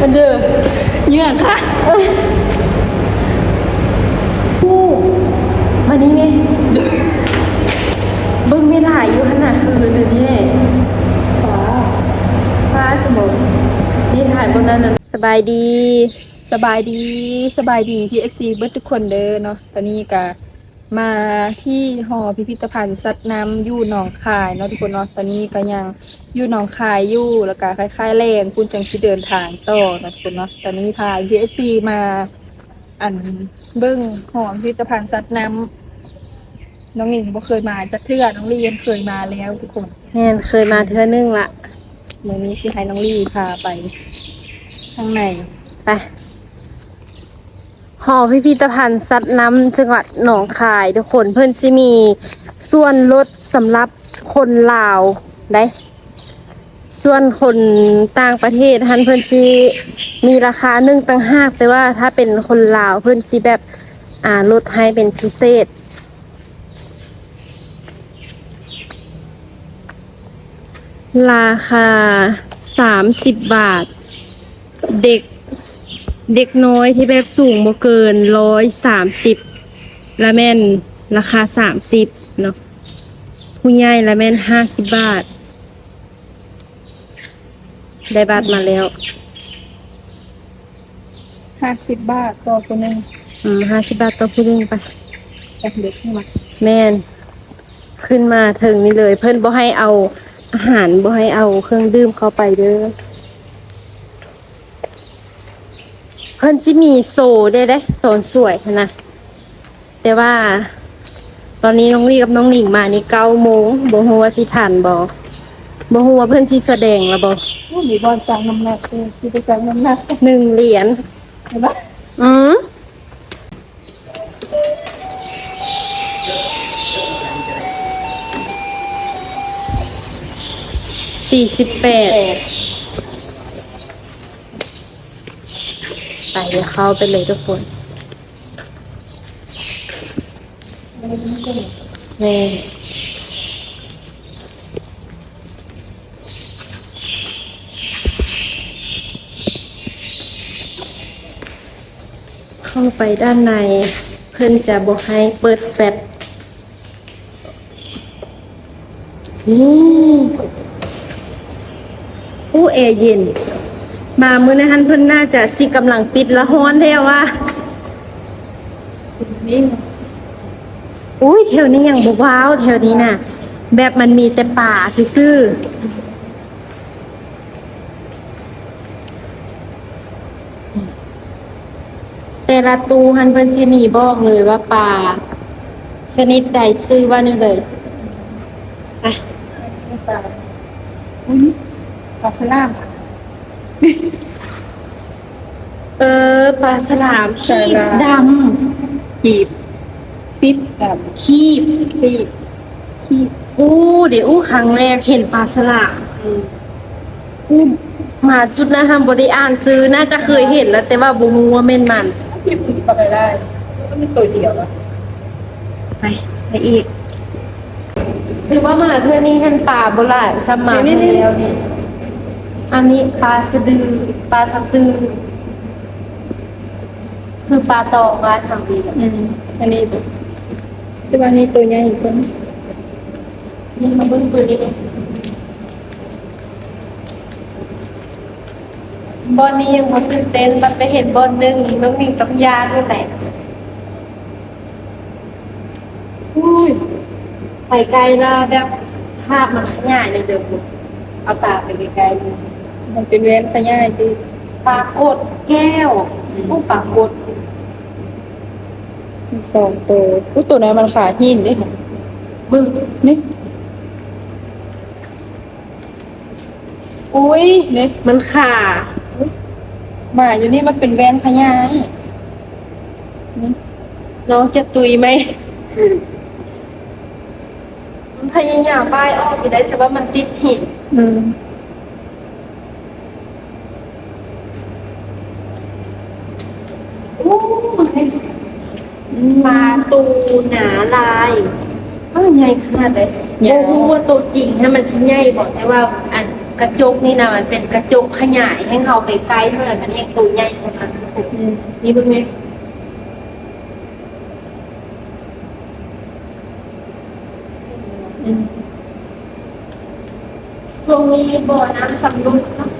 มันเด้อเหยื่อค่ะผู้มานี่ไหมเบิ่งเวลาอยู่ขนาดคือเดี๋ยวนี้แหละฟ้าฟ้าสมองนี่ถ่ายบนนั้นน่ะสบายดี สบายดี สบายดีที่เอฟซีเบิร์ดทุกคนเด้อเนาะ ตอนนี้ก็ มาที่หอพิพิธภัณฑ์สัตว์น้ำอยู่หนองคายเนาะทุกคนเนาะตอนนี้ก็ยังอยู่หนองคายอยู่แล้วก็คล้ายๆแรงคุณจังสิเดินทางต่อเนาะทุกคนเนาะตอนนี้พาพีเอฟซีมาอันเบิ้งหอพิพิธภัณฑ์สัตว์น้ำน้องหนิงบ่เคยมาจักเทื่อน้องเรียนเคยมาแล้วทุกคนแม่นเคยมาเทื่อนึงละเมื่อนี้สิให้น้องลี่พาไปข้างในไป หอพิพิธภัณฑ์สัตว์น้ำจังหวัดหนองคายทุกคนเพื่อนสิมี ส่วนลดสำหรับคนลาวได้ส่วนคนต่างประเทศฮันเพื่อนสิมีราคาหนึ่งต่างหากแต่ว่าถ้าเป็นคนลาวเพื่อนสิแบบอ่าลดให้เป็นพิเศษ ราคาสามสิบบาท เด็ก เด็กน้อยที่แบบสูงบ่เกินร้อยสามสิบละแม่นราคาสามสิบเนาะผู้ใหญ่ละแม่นห้าสิบบาท ได้บัตรมาแล้วห้าสิบบาทต่อคนหนึ่งอืมห้าสิบบาทต่อผู้หนึงไปจากเด็กขึ้นมาแม่น ขึ้นมาถึงนี่เลย เพิ่นบ่ให้เอาอาหารบ่ให้เอาเครื่องดื่มเข้าไปเด้อ เพิ่นสิมีโซได้ได้ตอนสวยหั้นนะแต่ว่า ตอนนี้น้องลี่กับน้องหนิงมานี่เก้าโมงบ่ฮู้ว่าสิทันบ่บ่ฮู้ว่าเพิ่นสิแสดงแล้วบ่โอ้มีบอลสร้างน้ำหนักเลยที่ไปสร้างน้ำหนักหนึ่งเหรียญเห็นปะอืมสี่สิบแปด ไปเดี๋ยวเข้าไปเลยทุกคนแม่เข้าไปด้านใน เพื่อนจะบอกให้เปิดแฟลชนี่อู้แอร์เย็น มามื้อนะฮันเพิ่นน่าจะสิกำลังปิดละฮ้อนแท้ว่านี่อุ้ยแถวนี้ยังบ่ว้าวแถวนี้น่ะ แบบมันมีแต่ป่าซื่อแต่ละตูฮันเพิ่นสิมีบอกเลยว่าป่าชนิดใดซื้อว่านี่เลยอะปลาอุ้ยปลาสลาม เออปลาสลามขีบดจีบฟิปแบบำขีบฟีบขีบอู้เดี๋ยวอู้ครั้งแรกเห็นปลาสลามอู้มาจุดนะฮัมบริอ่านซื้อน่าจะเคยเห็นแล้ว แต่ว่าบูมูว่าเม่นมัน ที่มันปลาไปได้ก็มีตัวเดียวอะไปไปอีกหรือว่ามาเทื่อนี้เห็นปลาโบราณสมัยที่แล้วนี่อันนี้ปลาสะดือปลาสะตือ คือปลาตองมาทำดีแบบอืมอันนี้ตัวที่ว่านี่ตัวใหญ่อีกคนนี่มาเบิ้งตัวนี้บอลนี้ยังมาตื่นเต้นมันไปเห็นบอลหนึ่งน้องหนิงต้องยากด้วยแหละอุ้ยไปไกลและแบบภาพมันขยายเลยเดิมลูกเอาตาไปไกลๆดูมันเป็นแหวนขยายที่ปรากฏแก้ว ผู้ปรากฏมีสองตัวอุ้ยตัวนั้นมันขาหินด้วยค่ะบึ้งนี่อุ้ยนี่มันขาหมาอยู่นี่มันเป็นแหวนขยายนี่น้องจะตุยไหม มันพยายามป้ายออกอยู่ได้แต่ว่ามันติดหินอืม ปลาตูหนาลายก็ใหญ่ขนาดเลยโอ้โหว่าตัวจริงให้มันชิ้นใหญ่บอกแต่ว่าอันกระจกนี่นะมันเป็นกระจกขยายให้เราไปไกลเท่าไหร่มันแห้งตัวใหญ่เท่านั้นอืมนี่เบิ่งไหมอืมตรงนี้บ่อน้ำสำรุดเนาะ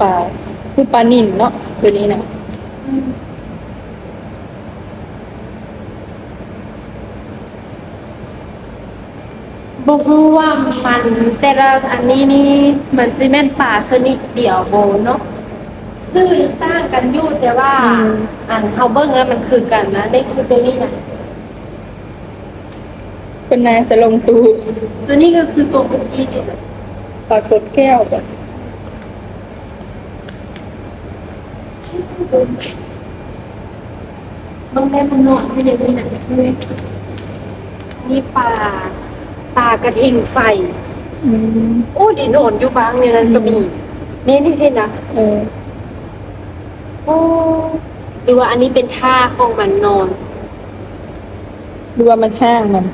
ปลาคือปลานิ่นเนาะตัวนี้นะบ่ฮู้ว่ามันแต่ละอันนี้นี่มันสิแม่นป่าชนิดเดียวโบเนาะชื่อต่างกันอยู่แต่ว่า อันเฮาเบิ่งแล้วมันคือกันนะนี่คือตัวนี้นะเป็นนายแต่ลงตูตัวนี้ก็คือตัวเมื่อกี้นี่ปลากดแก้วจ้ะเบิ่งได้มันนอนอยู่ในนี้นะนี่ปลาปลากระทิงใส่อืมโอ้ดีนอนอยู่บางเนี่ยนั้นก็มี นี่นี่เห็นนะเออโอ้หรือว่าอันนี้เป็นท่าของมันนอนดูว่ามันห้างมัน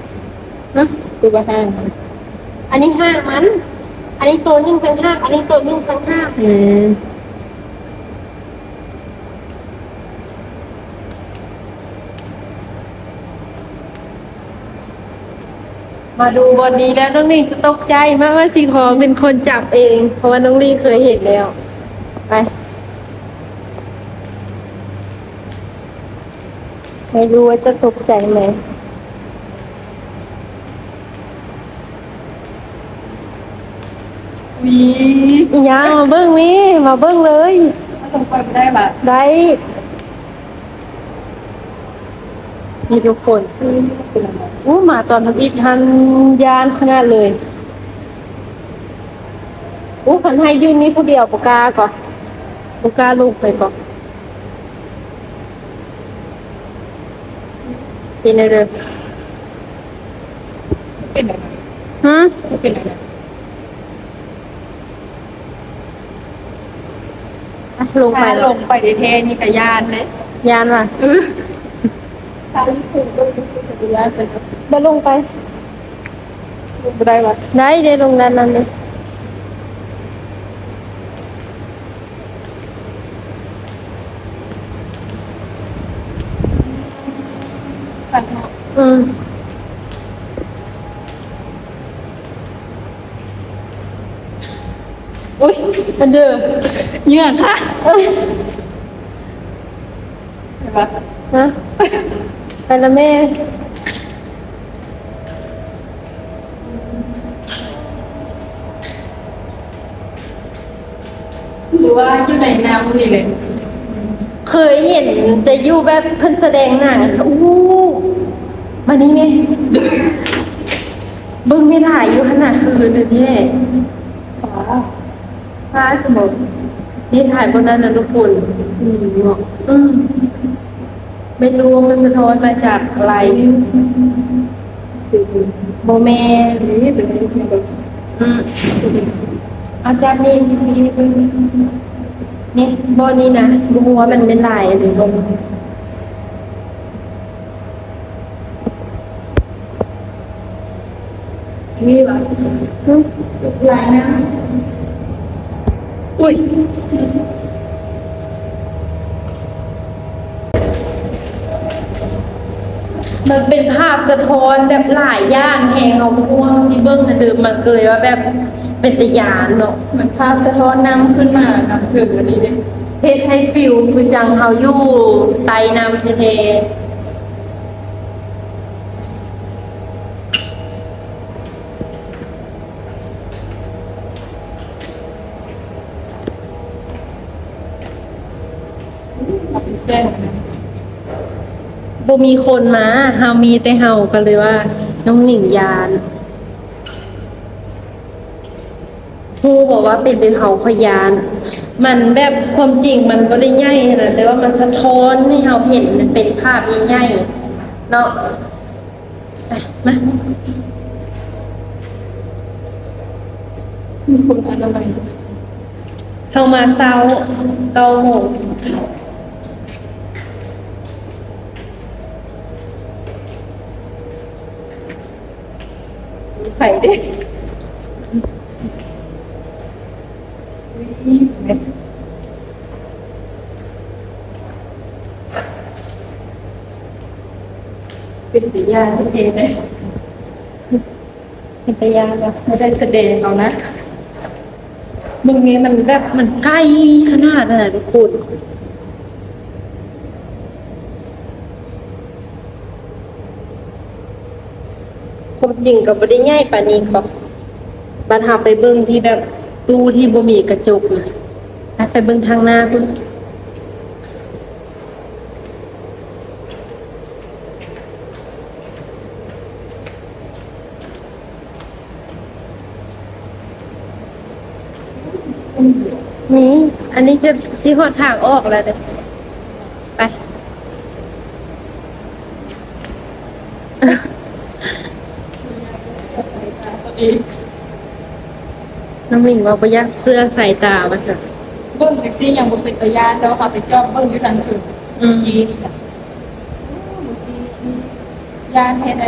นะดูว่าห้างมัน อันนี้ห้างมัน อันนี้ตัวยิ่งเป็นห้างอันนี้ตัวยิ่งเป็นห้างอืม มาดูบอลนี้แล้วน้องลีจะตกใจมากว่าสีขอเป็นคนจับเอง เพราะว่าน้องลีเคยเห็นแล้ว ไปไม่รู้ว่าจะตกใจไหมวีอีหยามาเบิ้งนี่มาเบิ้งเลยถ้าลงไปไม่ได้ปะได้ นี่ทุกคนเป็นอะไรอู้มาตอนทำอิฐทันยานขนาดเลยอู้พันให้ยืนนี้ผู้เดียวปากกาก่อนปากกาลูกไปก่อนเป็นอะไรเลยเป็นอะไรฮะเป็นอะไรอะลงไปถ้าแล้ลวงไปในเทนี่กระยานเลยยานว่ะ บ่ลงไปลงไม่ได้ปะได้เดี๋ยวลงด้านนั้นเลยกันเนาะอืมอุ้ยอันเด้อเหงื่อค่ะ เอ้ย เห็นปะ ฮะ ไปละแม่หรือว่าอยู่ในน้ำนี่เลยเคยเห็นแต่อยู่แบบเพิ่นแสดงหนังอู้มานี่แม่เบิ่งไม่ถ่ายอยู่ขนาดคืนเดี๋ยวนี้แหละป๋าพาสมบนี่ถ่ายบนนั้นนะทุกคนอืมเนาะอืม ไม่รู้ว่ามันสะท้อนมาจากอะไรโบแมเป็นอะไรที่แบบอืมอาจารย์นี่ซีซีนี่เบิ่งนี่บอนี่นะบัวมันเป็นลายหรือลงนี่ปะลายน้ำอุ้ย มันเป็นภาพสะท้อนแบบหลายอย่างแหงเอาม่วงที่เบิ้งนะเดิมมันก็เลยว่าแบบเป็นตะยานเนาะมันภาพสะท้อนน้ำขึ้นมานำถึงอันนี้เลยเทศให้ฟิลคือจังเฮาอยู่ไตน้ำเทเป็นเส้น บ่มีคนมาเฮามีแต่เฮาก็เลยว่า น้องหนิงยานครูบอกว่าเป็นดือเฮาขยาน มันแบบความจริงมันบ่ได้ใหญ่ขนาดแต่ว่ามันสะท้อนให้เฮาเห็นเป็นภาพใหญ่ๆเนาะไปมามีคนอนามัยเข้ามาเช้าเก้าโมง ไข่ดิเป็นปิยาเทเลยเป็นตายานแบบไม่ได้แสดงเอานะมึงนี้มันแบบมันใกล้ขนาดนั้นนะทุกคน ความจริงก็บ่ได้ง่ายปานนี้ครับบัดหาไปเบิ่งที่แบบตู้ที่บ่มีกระจกนะไปเบิ่งทางหน้าพุ่นมี อันนี้จะสิฮอดทางออกแล้วเด้อ น้องหมิงว่าประยักเสื้อใส่ตาว่าซะเบิ้งแท็กซี่ยังบ่เป็นตายานแล้วค่ะไปจอบเบิ้งอยู่ทางอื่นอืมเมื่อกี้นี่ค่ะยานเฮ็ดได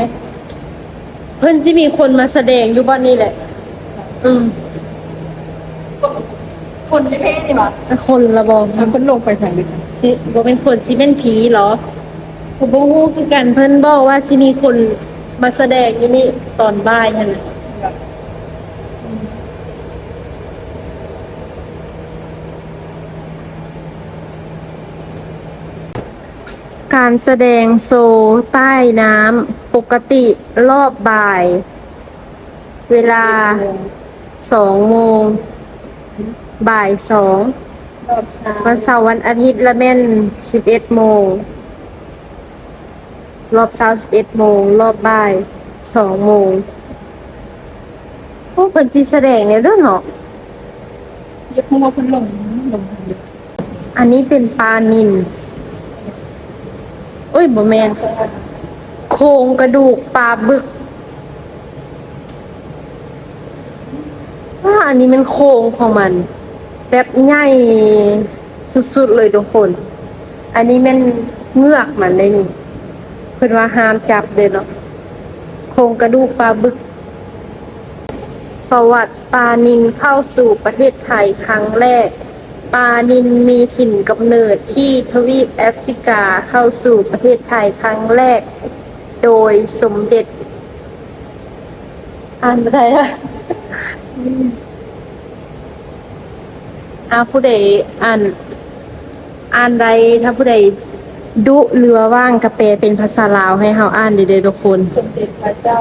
เพิ่นสิมีคนมาแสดงอยู่บ้านนี้แหละ อืมคนเท่ๆนี่หว่าแต่คนละบองมันเพิ่นลงไปทางนี้สิบ่เป็นคนสิเป็นผีเหรอกูบ่ฮู้คือกันเพิ่นบอกว่าสิมีคนมาแสดงอยู่นี่ตอนบ่ายหั่นน่ะ การแสดงโซใต้น้ำปกติรอบบ่าย เวลาสองโมง บ่ายสองรอบสามวันเสาร์วันอาทิตย์ละแม่นสิบเอ็ดโมง รอบเช้าสิบเอ็ดโมง รอบบ่ายสองโมงโอ้เพิ่นสิแสดงเนี่ยเรื่องเนาะยกมือว่าเพิ่นลงลงทางนี้อันนี้เป็นปลานิน เอ้ยบ่แมนโครงกระดูกปลาบึกว่าอันนี้มันโครงของมัน แบบใหญ่สุดๆเลยทุกคน อันนี้มันเงือกมันเลยนี่เพิ่อนว่าห้ามจับเลยเนาะโครงกระดูกปลาบึก ประวัติปลานินเข้าสู่ประเทศไทยครั้งแรก ปลานินมีถิ่นกำเนิดที่ทวีปแอฟริกาเข้าสู่ประเทศไทยครั้งแรก โดยสมเด็จ อ่านไม่ได้ละอาผู้ใดอ่านอ่านใดถ้าผู้ใดดุเรือว่างกระเปเป็นภาษาลาวให้เฮาอ่านเด้อๆทุกคนสมเด็จพระเจ้า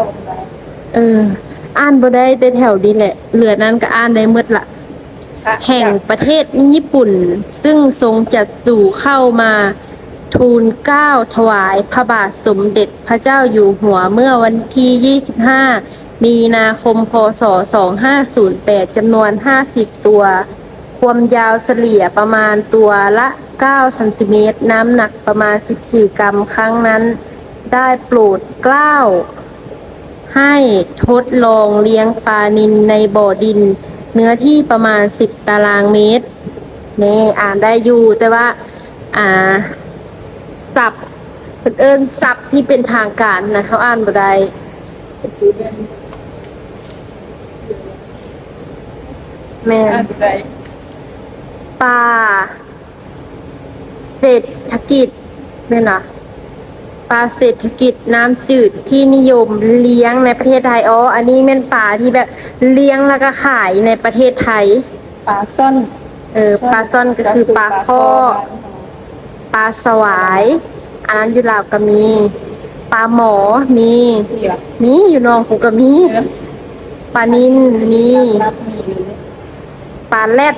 เออ อ่านบ่ได้แต่แถวนี้แหละ เหลือนั้นก็อ่านได้หมดละ แห่งประเทศญี่ปุ่น ซึ่งทรงจัดสู่เข้ามาทูลเกล้าถวายพระบาทสมเด็จพระเจ้าอยู่หัวเมื่อวันที่ 25 มีนาคม พศ 2508 จำนวน 50 ตัว ความยาวเฉลี่ยประมาณตัวละ 9 ซนติเมตร น้ำหนักประมาณ 14 กรัม ครั้งนั้น ได้โปรดเกล้า ให้ทดลองเลี้ยงปลานิลในบ่อดิน เนื้อที่ประมาณ 10 ตารางเมตรนี่อ่านได้อยู่แต่ว่า อ่าศัพท์เพิ่นเอิ้นศัพท์ที่เป็นทางการนะเขาอ่านบ่ได้แม่อ่านนได้ปลาเศรษฐกิจแม่นนะ ปลาเศรษฐกิจน้ำจืดที่นิยมเลี้ยงในประเทศไทยอ๋ออันนี้แม่นปลาที่แบบเลี้ยงแล้วก็ขายในประเทศไทย ปลาซ่อนเออปลาซ่อนก็คือปลาข้อ ปลาสวายอันนั้นอยู่ลาวก็มี ปลาหมอมีนี่ล่ะมีอยู่หนองกูก็มี ปลานินมี รับมีอยู่เนี่ยปลาแรด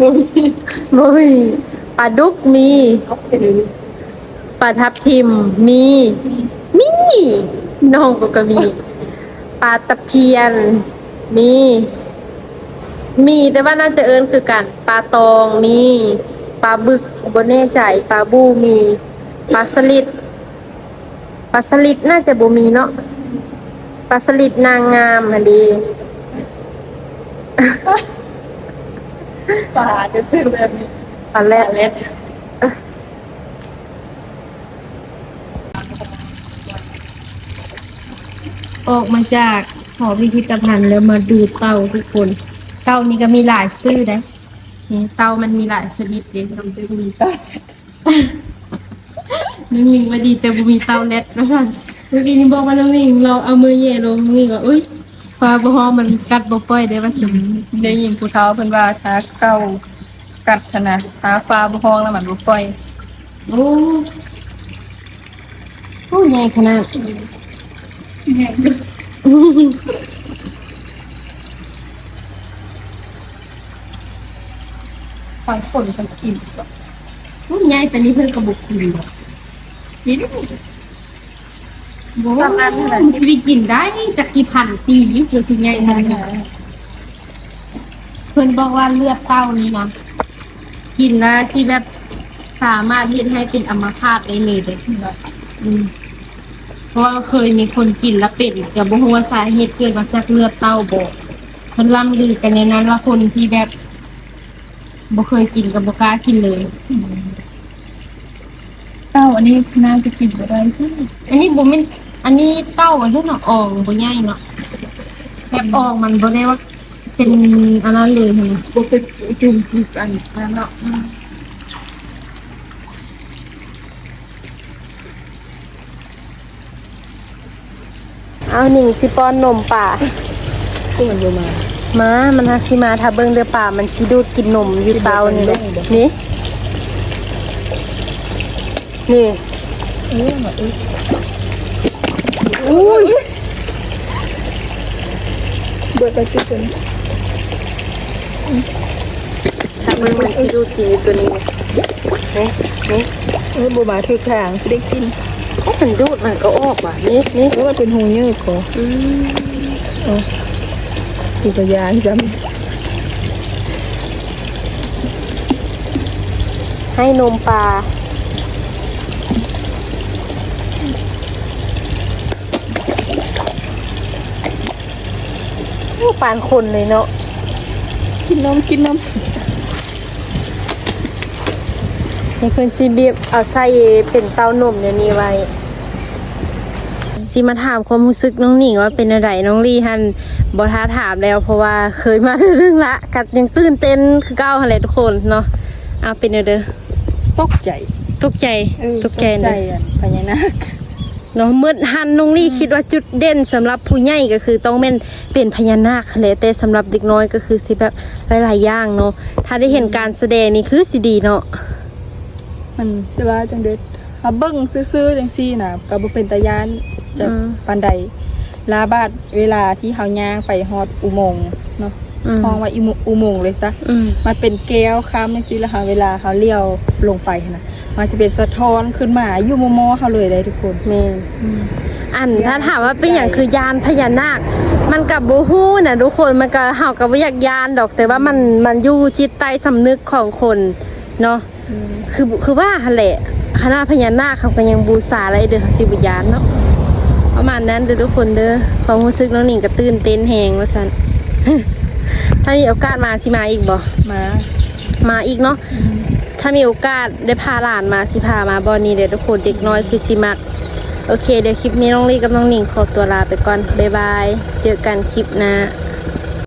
บ่มีมุย ปลาดุกมีปลาทับทิมมี มีน้องกูก็มีปลาตะเพียน มี มีแต่ว่าน่าจะเอิ้นคือกันปลาตองมีปลาบึกบนแน่ใจปลาบูมีปลาสลิดปลาสลิดน่าจะบ่มีเนาะปลาสลิดนางงามอันดีปลาจะซื้อแบบนี้ ปลาแรดเล็ดออกมาจากหอพิพิธภัณฑ์แล้วมาดูเต่าทุกคน เต่านี่ก็มีหลายชื่อนะนี่เต่ามันมีหลายชนิดเลยทำจะมีต้นนึงมิงว่าดีแต่บ่มีเต่าเล็ดนะท่านเมื่อกี้นี่บอกว่าน้องมิงเราเอามือแย่ลงน้องมิงก็อุ้ยฟ้าบ่ฮอมันกัดบ่ปล่อยได้ว่าสิได้ยินผู้เฒ่าเพิ่นว่าถ้าเก่า กัดขนาดถ้าฟ้าบ่ห้องแล้วมันบ่ปล่อยโอ้โอ้ใหญ่ขนาดฟังคนกันกินโอ้ใหญ่แต่นี่เพิ่นก็บ่กินบ่กินบ่สามอันเท่าไหร่มันจะไปกินได้จากกี่พันปียิ่งเจอสิใหญ่ขนาดนี้เพิ่นบอกว่าเลือดเต้านี้นะ กินแล้วที่แบบสามารถเฮ็ดให้เป็นอัมพาตได้เลยเด้อืมเพราะว่าเคยมีคนกินแล้วเป็นแต่บ่ฮู้ว่าสาเหตุเกิดมาจากเลือดเต้าบ่เพิ่นล่ำลือกันในนั้นว่าคนที่แบบบ่เคยกินก็บ่กล้ากินเลย เต้าอันนี้น่าจะกินบ่ได้ใช่อันนี้บ่แม่นอันนี้เต้าอันนั้เนาะอ่องบ่ใหญ่เนาะแบบอ่องมันบ่ได้ว่า เป็นอันนั้นเลยใช่ไหมบ่เคยจุ่มกินอันนั้นเนาะเอาหนิงสิปอนนมป่าก็มันบ่มามามันฮักสิมาถ้าเบิ่งเดือป่ามันสิดูดกินนมอยู่เตานี่นี่นี่อุ้ยเบิดไปจุดนถ้าเบิ่งมันสิดูดกินอยู่ตัวนี้นี่นี่เออบ่มาถูกทางสิได้กินโอ้มันดูดมันก็ออกว่ะนี่นี่หรือว่าเป็นหูเยอะกออืมอีกอย่างจให้นมปลาโอ้ปานคนเลยเนาะำ กินนมกินนมนี่เพิ่นสิบีบเอาใส่เป็นเต้านมเดี๋ยวนี้ไว้สิมาถามความรู้สึกน้องหนิงว่าเป็นอะไรน้องลี่ฮันบ่ท้าถามแล้ว เพราะว่าเคยมาเรื่องละกัดยังตื่นเต้นคือเก้าหั่นแหละทุกคนเนาะเอาเป็นเด้อเด้อตกใจตกใจเออตกใจใจเด้ออะพญานาค เนาะมืดหันน้องลี่คิดว่าจุดเด่นสำหรับผู้ใหญ่ก็คือต้องเป็นเป็นพญานาคหั่นแหละแต่สำหรับเด็กน้อยก็คือสิแบบหลายๆอย่างเนาะถ้าได้เห็นการแสดงนี่คือสิดีเนาะมันสิว่าจังเด็ดเฮาเบิ่งซื่อๆจังซี่น่ะก็บ่เป็นตายานจะปานใดลาบาดเวลาที่เฮาย่างไปฮอดอุโมงค์เนาะอืมมองว่าอุโมอุโมงค์เลยซะอืมมันเป็นแก้วค้ำจังซี่แล้วค่ะเวลาเขาเลี้ยวลงไปน่ะ มันจะเป็นสะท้อนขึ้นมาอยู่มอๆเขาเลยได้ทุกคนแม่นอันถ้าถามว่าเป็นอย่างคือยานพญานาค มันกับบูฮู้นะทุกคนมันก็เฮากับว่าอยากยานดอกแต่ว่ามันมันอยู่จิตใต้สำนึกของคนเนาะคือคือว่าหั่นแหละคณะพญานาคเขาก็ยังบูชาอะไรเด้อเขาสิบยานเนาะประมาณนั้นเด้อทุกคนเด้อความรู้สึกน้องหนิงก็ตื่นเต้นแฮงว่าซั่น ถ้ามีโอกาสมาสิมาอีกบ่มามาอีกเนาะ ถ้ามีโอกาสได้พาหลานมาสิพามาบอนนี้เดี๋ยวทุกคนเด็กน้อยคือสิมัก โอเค เดี๋ยวคลิปนี้น้องลี่กับน้องหนิงขอตัวลาไปก่อน บ๊ายบาย เจอกันคลิปหน้า